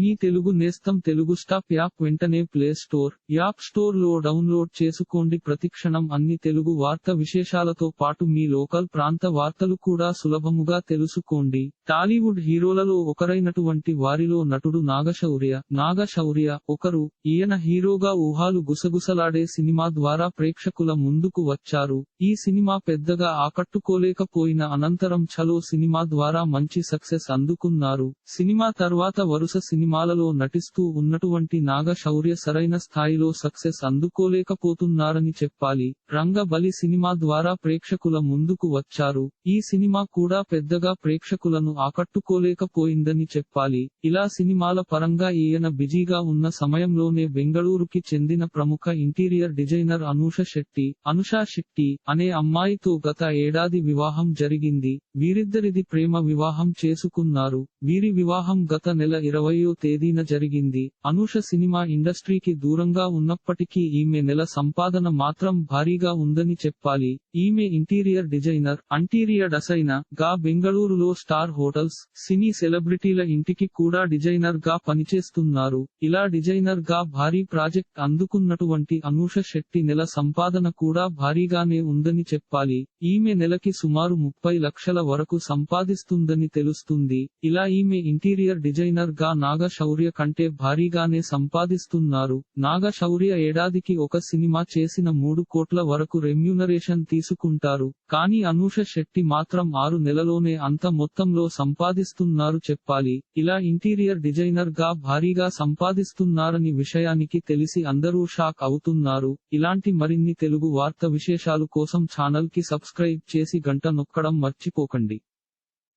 మీ తెలుగు నేస్తం Telugu stop app వెంటనే play store app స్టోర్లో డౌన్లోడ్ చేసుకోండి. ప్రతిక్షణం అన్ని తెలుగు వార్త విశేషాలతో పాటు మీ లోకల్ ప్రాంత వార్తలు కూడా సులభముగా తెలుసుకోండి. టాలీవుడ్ హీరోలలో ఒకరైనటువంటి వారిలో నటుడు నాగశౌర్య నాగశౌర్య ఒకరు ఈయన హీరోగా ఊహాలు గుసగుసలాడే సినిమా ద్వారా ప్రేక్షకుల ముందుకు వచ్చారు. ఈ సినిమా పెద్దగా ఆకట్టుకోలేకపోయిన అనంతరం చలో సినిమా ద్వారా మంచి సక్సెస్ అందుకున్నారు. సినిమా తర్వాత వరుస సినిమా సినిమాలలో నటిస్తూ ఉన్నటువంటి నాగ శౌర్య సరైన స్థాయిలో సక్సెస్ అందుకోలేకపోతున్నారని చెప్పాలి. రంగ బలి సినిమా ద్వారా ప్రేక్షకుల ముందుకు వచ్చారు. ఈ సినిమా కూడా పెద్దగా ప్రేక్షకులను ఆకట్టుకోలేకపోయిందని చెప్పాలి. ఇలా సినిమాల పరంగా ఈయన బిజీగా ఉన్న సమయంలోనే బెంగళూరుకి చెందిన ప్రముఖ ఇంటీరియర్ డిజైనర్ అనూష శెట్టి అనుషా శెట్టి అనే అమ్మాయితో గత ఏడాది వివాహం జరిగింది. వీరిద్దరిది ప్రేమ వివాహం చేసుకున్నారు. వీరి వివాహం గత నెల ఇరవయో తేదీన జరిగింది. అనూష సినిమా ఇండస్ట్రీకి దూరంగా ఉన్నప్పటికీ ఈమె నెల సంపాదన మాత్రం భారీగా ఉందని చెప్పాలి. ఈమె ఇంటీరియర్ డిజైనర్ అంటీరియర్ డసైన గా బెంగళూరులో స్టార్ హోటల్స్ సినీ సెలబ్రిటీల ఇంటికి కూడా డిజైనర్గా పనిచేస్తున్నారు. ఇలా డిజైనర్గా భారీ ప్రాజెక్ట్ అందుకున్నటువంటి అనూష శెట్టి నెల సంపాదన కూడా భారీగానే ఉందని చెప్పాలి. ఈమె నెలకి సుమారు ముప్పై లక్షల వరకు సంపాదిస్తుందని తెలుస్తుంది. ఇలా ఈమె ఇంటీరియర్ డిజైనర్గా నాగ శౌర్య కంటే భారీగానే సంపాదిస్తున్నారు. నాగ శౌర్య ఏడాదికి ఒక సినిమా చేసిన మూడు కోట్ల వరకు రెమ్యూనరేషన్ తీసుకుంటారు. కానీ అనూష శెట్టి మాత్రం ఆరు నెలలోనే అంత మొత్తంలో సంపాదిస్తున్నారు చెప్పాలి. ఇలా ఇంటీరియర్ డిజైనర్గా భారీగా సంపాదిస్తున్నారని విషయానికి తెలిసి అందరూ షాక్ అవుతున్నారు. ఇలాంటి మరిన్ని తెలుగు వార్త విశేషాలు కోసం ఛానల్కి సబ్స్క్రైబ్ చేసి గంట నొక్కడం మర్చిపోకండి.